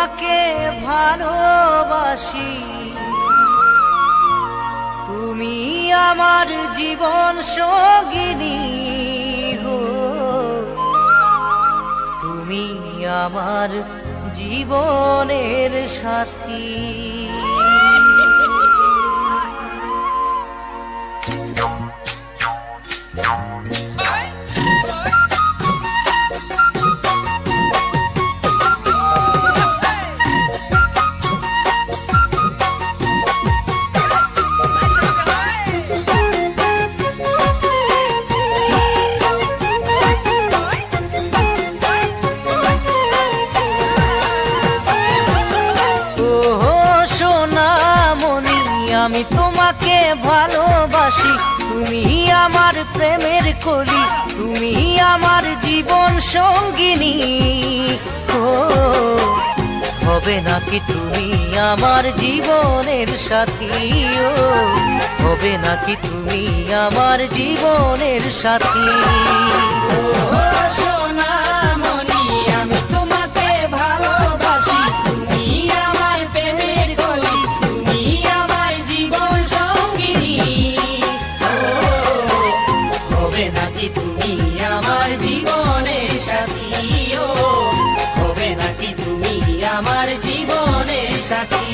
তোমাকে ভালোবাসি। তুমি আমার জীবন সঙ্গিনী গো। তুমি আমার জীবনের সাথী। ওহো আমি তোমাকে ভালোবাসি। তুমি আমার প্রেমের কলি, তুমি আমার জীবন সঙ্গিনী। ও, হবে নাকি তুমি আমার জীবনের সাথী? ও, হবে নাকি তুমি আমার জীবনের সাথী? আমার জীবনের সাথী।